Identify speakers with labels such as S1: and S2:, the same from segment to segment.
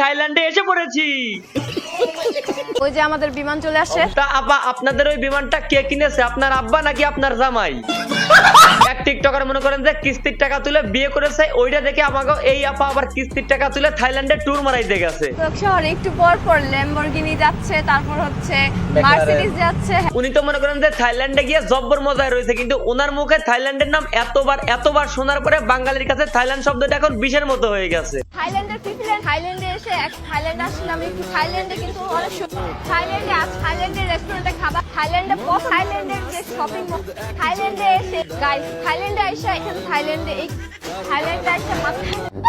S1: থাইল্যান্ডে এসে পড়েছি।
S2: ওই যে আমাদের বিমান চলে আসছে।
S1: তা আপা আপনাদের ওই বিমানটা কে কিনেছে? আপনার আব্বা নাকি আপনার জামাই? এক টিকটকার মনে করেন যে কিস্তির টাকা তুলে বিয়ে করেছে ওইটা দেখে আমাকে এই আপা আবার কিস্তির টাকা তুলে থাইল্যান্ডে ট্যুর মারাইতে গেছে।
S2: শহরে একটু পর পর ল্যাম্বরগিনি যাচ্ছে তারপর হচ্ছে মার্সিডিজ যাচ্ছে।
S1: উনি তো মনে করেন যে থাইল্যান্ডে গিয়ে জব্বর মজায় রয়েছে কিন্তু ওনার মুখে থাইল্যান্ডের নাম এতবার এতবার শোনার পরে বাঙালির কাছে থাইল্যান্ড শব্দটা এখন বিষের মতো হয়ে গেছে।
S2: থাইল্যান্ডের প্রিফারেন্স থাইল্যান্ডে এসে এক থাইল্যান্ড আসলাম একটু থাইল্যান্ডে কিন্তু অনেক থাইল্যান্ডে আজ থাইল্যান্ডের রেস্টুরেন্টে খাবার, থাইল্যান্ডে পপ, থাইল্যান্ডের যে শপিং মল থাইল্যান্ডে এসে গাইস থাইল্যান্ডে এসে এখানে থাইল্যান্ডে এই থাইল্যান্ডে এসে মাথা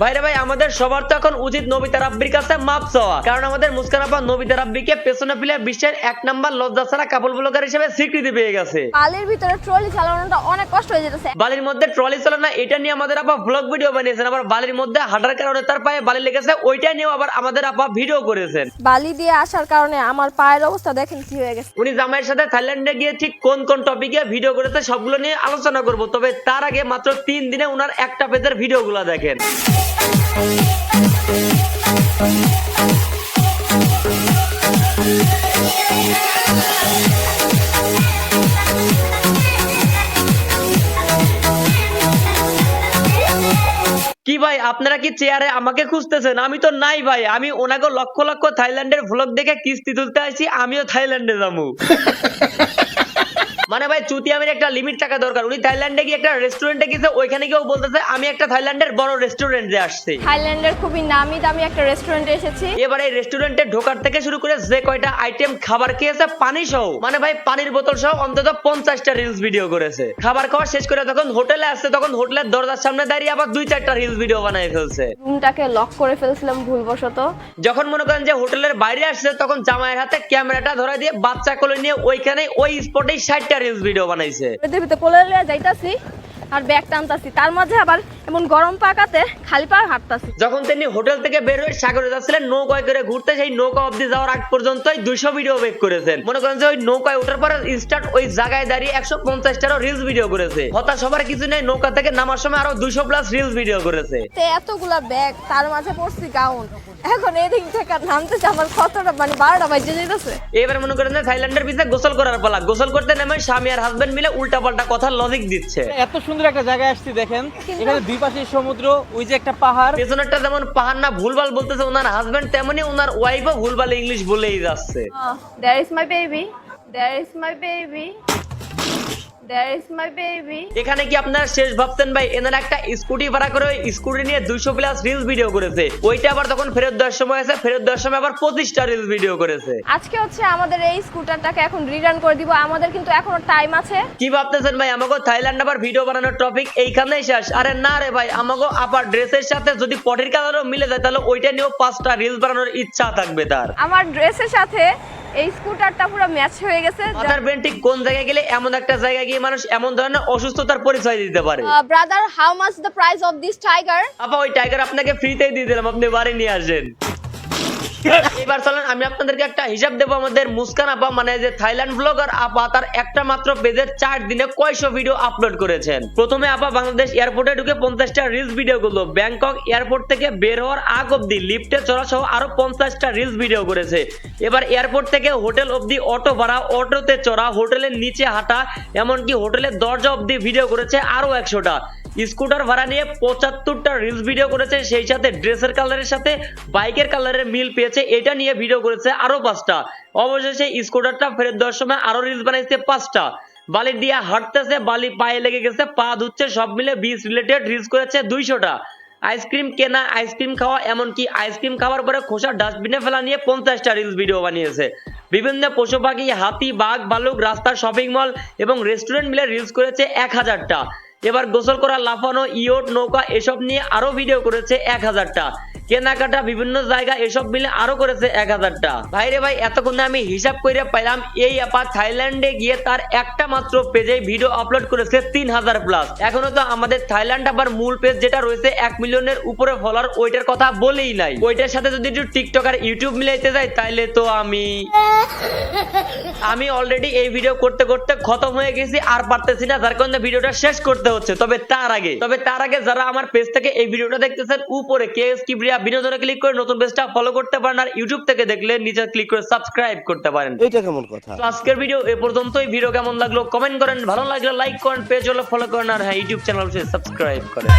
S1: ভাইরে ভাই আমাদের সবার তো এখন উচিত নবিতা রাব্বির কাছে মাপ চাওয়া। কারণ আমাদের মুস্কান আপা নবিতা রাব্বিকে পেছনে ফেলে বিশ্বের এক নাম্বার লজ্জা ছাড়া কাপল ব্লগার হিসেবে স্বীকৃতি পেয়ে গেছে।
S2: পালের ভিতরে ট্রলি চালানোটা অনেক কষ্ট হয়ে যেতেছে।
S1: বালির মধ্যে ট্রলি চলে না এটা নিয়ে আমাদের আপা ব্লগ ভিডিও বানিয়েছেন আবার বালির মধ্যে হাঁটার কারণে তার পায়ে বালি লেগেছে ওইটা নিয়েও আবার আমাদের আপা ভিডিও করেছেন।
S2: বালি দিয়ে আসার কারণে আমার পায়ের অবস্থা দেখেন কি হয়ে গেছে।
S1: উনি জামাইয়ের সাথে থাইল্যান্ডে গিয়ে ঠিক কোন কোন টপিকে ভিডিও করেছে সবগুলো নিয়ে আলোচনা করব। তবে তার আগে মাত্র তিন দিনে উনার একটা পেজের ভিডিওগুলো দেখেন। কি ভাই, আপনারা কি চেয়ারে আমাকে খুঁজতেছেন? আমি তো নাই ভাই, আমি ওনাকে লক্ষ লক্ষ থাইল্যান্ডের ভ্লগ দেখে কিস্তি তুলতে আসি, আমিও থাইল্যান্ডে যাব। মানে ভাই চুতি আমির একটা লিমিট টাকা দরকার। উনি থাইল্যান্ডে গিয়ে একটা রেস্টুরেন্টে গেছে ওইখানে গিয়েও বলতেছে আমি একটা থাইল্যান্ডের বড় রেস্টুরেন্টে আসছি।
S2: থাইল্যান্ডের খুবই নামি দামি একটা রেস্টুরেন্টে এসেছি।
S1: এবার এই রেস্টুরেন্টে ঢোকার থেকে শুরু করে যে কয়টা আইটেম খাবার খেয়েছে পানি সহ মানে ভাই পানির বোতল সহ অন্তত পঞ্চাশটা রিলস ভিডিও করেছে। খাবার খাওয়া শেষ করে যখন হোটেলে আসছে তখন হোটেলের দরজার সামনে দাঁড়িয়ে আবার দুই চারটা রিলস ভিডিও বানাই ফেলছে।
S2: রুমটাকে লক করে ফেলছিলাম ভুলবশত।
S1: যখন মনে করেন যে হোটেলের বাইরে আসছে তখন জামাইয়ের হাতে ক্যামেরাটা ধরা দিয়ে বাচ্চা কোলে নিয়ে ওইখানে ওই স্পটেই ষাটটা রিলস ভিডিও বানাইছে।
S2: যাইতাছি আর ব্যাগ টানতাছি। তার মাঝে আবার এমন গরম পাকাতে খালি পা হাঁটতাছি।
S1: যখন তিনি হোটেল থেকে বের হয়ে সাগরে যাচ্ছিলেন নৌকায় করে ঘুরতে সেই নৌকা অব্দি যাওয়ার আগ পর্যন্তই দুইশো ভিডিও বেক করেছেন। মনে করেন যে ওই নৌকায় ওঠার পর ইনস্টার্ট ওই জায়গায় দাঁড়িয়ে একশো পঞ্চাশটারও রিলস ভিডিও করেছে। হতাশ সবার কিছু নেই নৌকা থেকে নামার সময় আরও দুইশো প্লাস রিলস ভিডিও করেছে।
S2: তে এতগুলা ব্যাগ তার মাঝে পড়ছি গাউন এখন এদিক থেকে নামতেছে আমার কতটা মানে বারোটা বাজে যেতেছে
S1: এবার মনে করেন যে থাইল্যান্ডের পিছিয়ে গোসল করার পালা। গোসল করতে নেমে স্বামী আর হাজবেন্ড মিলে উল্টা পাল্টা কথা লজিক দিচ্ছে।
S3: এত সুন্দর একটা জায়গায় আসছি দেখেন। এখানে দুই পাশে সমুদ্র ওই যে একটা পাহাড়।
S1: পেছনেরটা যেমন পাহাড় না ভুলভাল বলতেছে ওনার হাজবেন্ড তেমনি ওনার ওয়াইফও ভুলভাল ইংলিশ বলেই যাচ্ছে।
S2: There is my baby there is my baby there is my baby
S1: এখানে কি আপনারা শেষ ভাবছেন ভাই? এনারা একটা স্কুটি ভাড়া করে স্কুটি নিয়ে দুইশো প্লাস রিলস ভিডিও করেছে। ওইটা আবার তখন ফেরত দেওয়ার সময় আছে ফেরত দেওয়ার সময় আবার পঁচিশটা রিলস ভিডিও করেছে।
S2: আজকে হচ্ছে আমাদের এই স্কুটারটাকে এখন রিটার্ন করে দিব। আমাদের কিন্তু এখনও টাইম আছে।
S1: কি ভাবতেছেন ভাই? আমাকে থাইল্যান্ড আবার ভিডিও বানানোর টপিক এইখানেই শেষ। আরে না রে ভাই আমাকে আবার ড্রেসের সাথে যদি পটির কালারও মিলে যায় তাহলে ওইটা নিয়েও পাঁচটা রিলস বানানোর ইচ্ছা থাকবে তার।
S2: আমার ড্রেসের সাথে এই স্কুটারটা পুরো ম্যাচ হয়ে গেছে।
S1: ব্রেন ঠিক কোন জায়গায় গেলে এমন একটা জায়গায় গিয়ে মানুষ এমন ধরনের অসুস্থতার পরিচয় দিতে পারে?
S2: Brother how much the price of this tiger
S1: আপা ওই টাইগার আপনাকে ফ্রিতেই দিয়ে দিলাম আপনি বাড়ি নিয়ে আসেন। এবার চলেন, আমি আপনাদেরকে একটা হিসাব দেবো আমাদের মুস্কান আপা মানে যে থাইল্যান্ড ব্লগার আপা, তার একটা মাত্র পেজের চার দিনে কয়শো ভিডিও আপলোড করেছেন। প্রথমে আপা বাংলাদেশ এয়ারপোর্টে ঢুকে পঞ্চাশটা রিলস ভিডিও করল। ব্যাংকক এয়ারপোর্ট থেকে বের হওয়ার আগ অব্দি লিফটে চড়া সহ আরও পঞ্চাশটা রিলস ভিডিও করেছে। এবার এয়ারপোর্ট থেকে হোটেল অব্দি অটো ভাড়া, অটোতে চড়া হোটেলের নিচে হাঁটা, এমনকি হোটেলের দরজা অব্দি ভিডিও করেছে আরও একশোটা। স্কুটার ভাড়া নিয়ে পঁচাত্তরটা রিলস ভিডিও করেছে, সেই সাথে ড্রেসের কালারের সাথে বাইকের কালারের মিল পেয়েছে, এটা নিয়ে ভিডিও করেছে আরও পাঁচটা। অবশেষে স্কুটারটা ফেরত দেওয়ার সময় আরও রিলস বানাইছে পাঁচটা। বালি দিয়ে হাঁটতেছে, বালি পায়ে লেগে গেছে, পা ধুচ্ছে, সব মিলে বিচ রিলেটেড রিলস করেছে দুইশোটা। আইসক্রিম কেনা, আইসক্রিম খাওয়া, এমনকি আইসক্রিম খাওয়ার পরে খোসা ডাস্টবিনে ফেলা নিয়ে পঞ্চাশটা রিলস ভিডিও বানিয়েছে। বিভিন্ন পশু পাখি হাতি, বাঘ ভালুক রাস্তার শপিং মল এবং রেস্টুরেন্ট মিলে রিলস করেছে এক হাজারটা। এবার গোসল করা লাফানো ইয়ট নৌকা এসব নিয়ে আরও ভিডিও করেছে এক হাজারটা। কেনাকাটা বিভিন্ন জায়গা এসব মিলে আরও করেছে এক হাজারটা। ভাইরে ভাই, এতক্ষণে আমি হিসাব করে পাইলাম, এই আপা থাইল্যান্ডে গিয়ে তার একটা মাত্র পেজে ভিডিও আপলোড করেছে তিন হাজার প্লাস এখনও তো আমাদের থাইল্যান্ড আবার মূল পেজ যেটা রয়েছে, এক মিলিয়নের উপরে ফলোয়ার ওইটার কথা বলেই নাই। ওইটার সাথে যদি একটু টিকটক আর ইউটিউব মিলাইতে যাই, তাইলে তো আমি আমি অলরেডি এই ভিডিও করতে করতে খতম হয়ে গেছি, আর পারতেছি না, যার কারণে ভিডিওটা শেষ করতে হচ্ছে। তবে তার আগে, তবে তার আগে যারা আমার পেজ থেকে এই ভিডিওটা দেখতেছেন, উপরে কে এস কিবরিয়া বিনোদনে ক্লিক করে নতুন পেজটা ফলো করতে পারেন আর ইউটিউব থেকে দেখলে নিচে ক্লিক করে সাবস্ক্রাইব করতে পারেন।
S4: এটা কেমন কথা?
S1: তো আজকের ভিডিও এ পর্যন্তই। ভিডিও কেমন লাগল কমেন্ট করেন। ভালো লাগলে লাইক করেন পেজ হলে ফলো করেন আর হ্যাঁ ইউটিউব চ্যানেল সাবস্ক্রাইব করেন।